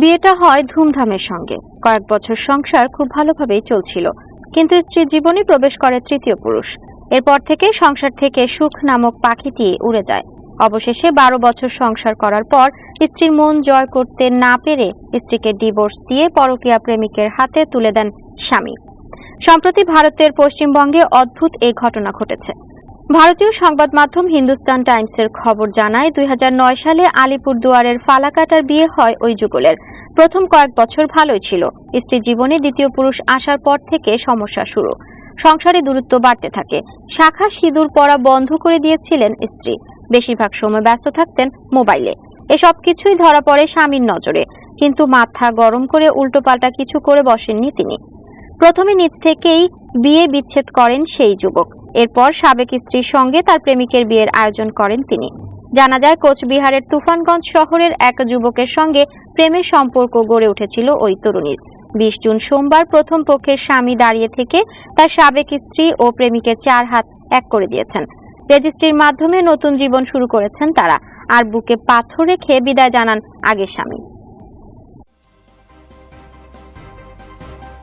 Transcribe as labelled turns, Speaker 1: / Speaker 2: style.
Speaker 1: বিয়েটা হয় ধুমধামের সঙ্গে। কয়েক বছর সংসার খুব ভালোভাবেই চলছিল। কিন্তু স্ত্রীর জীবনে প্রবেশ করে তৃতীয় পুরুষ। এরপর থেকে সংসার থেকে সুখ নামক পাখিটি উড়ে যায়। অবশেষে বারো বছর সংসার করার পর স্ত্রীর মন জয় করতে না পেরে স্ত্রীকে ডিভোর্স দিয়ে পরকীয়া প্রেমিকের হাতে তুলে দেন স্বামী। সম্প্রতি ভারতের পশ্চিমবঙ্গে অদ্ভুত এই ঘটনা ঘটেছে। ভারতীয় সংবাদ মাধ্যম হিন্দুস্তান টাইমসের খবর জানায়, দুই হাজার নয় সালে আলিপুরদুয়ারের ফালাকাটার বিয়ে হয় ওই যুগলের। প্রথম কয়েক বছর ভালোই ছিল। স্ত্রী জীবনে দ্বিতীয় পুরুষ আসার পর থেকে সমস্যা শুরু। সংসারে দূরত্ব বাড়তে থাকে। শাখা সিঁদুর পরা বন্ধ করে দিয়েছিলেন স্ত্রী। বেশিরভাগ সময় ব্যস্ত থাকতেন মোবাইলে। এসব কিছুই ধরা পড়ে স্বামীর নজরে। কিন্তু মাথা গরম করে উল্টোপাল্টা কিছু করে বসেননি তিনি। প্রথমে নিজ থেকেই বিয়ে বিচ্ছেদ করেন সেই যুবক। এরপর সাবেক স্ত্রীর সঙ্গে তার প্রেমিকের বিয়ের আয়োজন করেন তিনি। জানা যায়, কোচবিহারের তুফানগঞ্জ শহরের এক যুবকের সঙ্গে প্রেমের সম্পর্ক গড়ে উঠেছিল ওই তরুণীর। বিশ জুন সোমবার প্রথম পক্ষের স্বামী দাঁড়িয়ে থেকে তার সাবেক স্ত্রী ও প্রেমিকের চার হাত এক করে দিয়েছেন। রেজিস্ট্রির মাধ্যমে নতুন জীবন শুরু করেছেন তারা। আর বুকে পাথর রেখে বিদায় জানান আগের স্বামী।